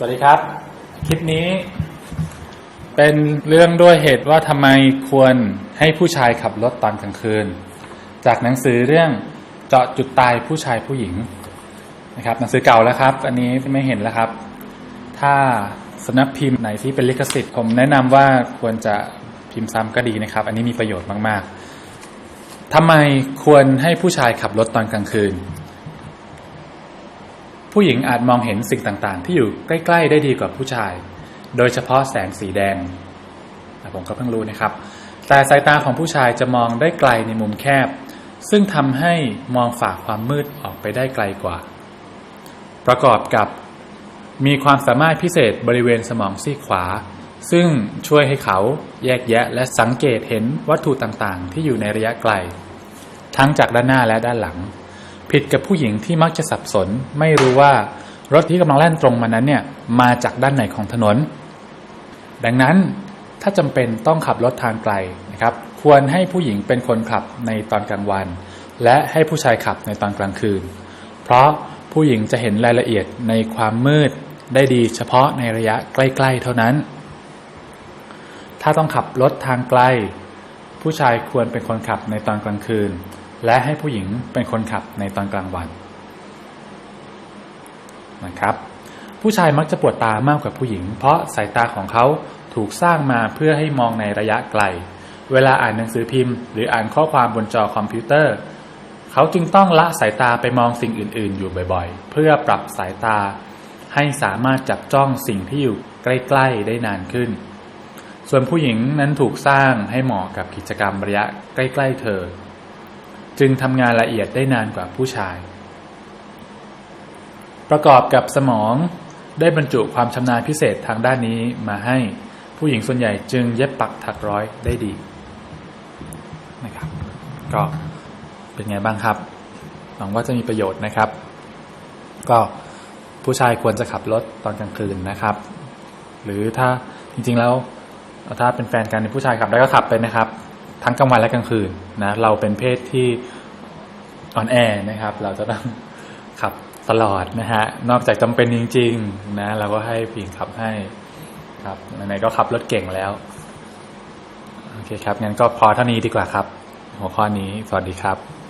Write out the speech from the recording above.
สวัสดีครับ คลิปนี้ เป็นเรื่องด้วยเหตุว่าทำไมควรให้ผู้ชายขับรถตอนกลางคืน จากหนังสือเรื่องเจาะจุดตายผู้ชายผู้หญิงนะครับ หนังสือเก่าแล้วครับ อันนี้ไม่เห็นแล้วครับ ถ้าสำนักพิมพ์ไหนที่เป็นลิขสิทธิ์ผมแนะนำว่าควรจะพิมพ์ซ้ำก็ดีนะครับ อันนี้มีประโยชน์มากๆทำไมควรให้ผู้ชายขับรถตอนกลางคืน ผู้หญิงอาจมองเห็นสิ่งต่างๆ ที่อยู่ใกล้ ๆ ได้ดีกว่าผู้ชาย โดยเฉพาะแสงสีแดง ผมก็เพิ่งรู้นะครับ แต่สายตาของผู้ชายจะมองได้ไกลในมุมแคบ ซึ่งทำให้มองฝากความมืดออกไปได้ไกลกว่า ประกอบกับมีความสามารถพิเศษบริเวณสมองซีกขวา ซึ่งช่วยให้เขาแยกแยะและสังเกตเห็นวัตถุต่างๆ ที่อยู่ในระยะไกล ทั้งจากด้านหน้าและด้านหลัง ผิดกับผู้หญิงที่มักจะสับสน ไม่รู้ว่ารถที่กำลังแล่นตรงมานั้นเนี่ยมาจากด้านไหนของถนน ดังนั้นถ้าจำเป็นต้องขับรถทางไกลนะครับ ควรให้ผู้หญิงเป็นคนขับในตอนกลางวัน และให้ผู้ชายขับในตอนกลางคืน เพราะผู้หญิงจะเห็นรายละเอียดในความมืดได้ดีเฉพาะในระยะใกล้ๆเท่านั้น ถ้าต้องขับรถทางไกล ผู้ชายควรเป็นคนขับในตอนกลางคืน และให้ผู้หญิงเป็นคนขับในตอนกลางวันนะครับ ผู้ชายมักจะปวดตามากกว่าผู้หญิง เพราะสายตาของเขาถูกสร้างมาเพื่อให้มองในระยะไกล เวลาอ่านหนังสือพิมพ์ หรืออ่านข้อความบนจอคอมพิวเตอร์ เขาจึงต้องละสายตาไปมองสิ่งอื่น ๆ อยู่บ่อยๆ เพื่อปรับสายตา ให้สามารถจับจ้องสิ่งที่อยู่ใกล้ ๆ ได้นานขึ้น ส่วนผู้หญิงนั้นถูกสร้างให้เหมาะกับกิจกรรมระยะใกล้ ๆ เธอ จึงทำงานละเอียดได้นานกว่าผู้ชาย ประกอบกับสมองได้บรรจุความชำนาญพิเศษทางด้านนี้มาให้ผู้หญิงส่วนใหญ่จึงเย็บปักถักร้อยได้ดีนะครับก็เป็นไงบ้างครับหวังว่าจะมีประโยชน์นะครับ ก็ผู้ชายควรจะขับรถตอนกลางคืนนะครับ หรือถ้าจริงๆแล้วถ้าเป็นแฟนกันผู้ชายขับได้ก็ขับไปนะครับ ทั้งกลางวันและกลางคืนนะเราเป็นเพศที่ อ่อนแอนะครับ เราจะต้องขับตลอดนะฮะ นอกจากจำเป็นจริง ๆ นะ เราก็ให้ผู้หญิงขับให้ครับไหนๆก็ขับรถเก่งแล้ว โอเคครับงั้นก็พอเท่านี้ดีกว่าครับ หัวข้อนี้สวัสดีครับ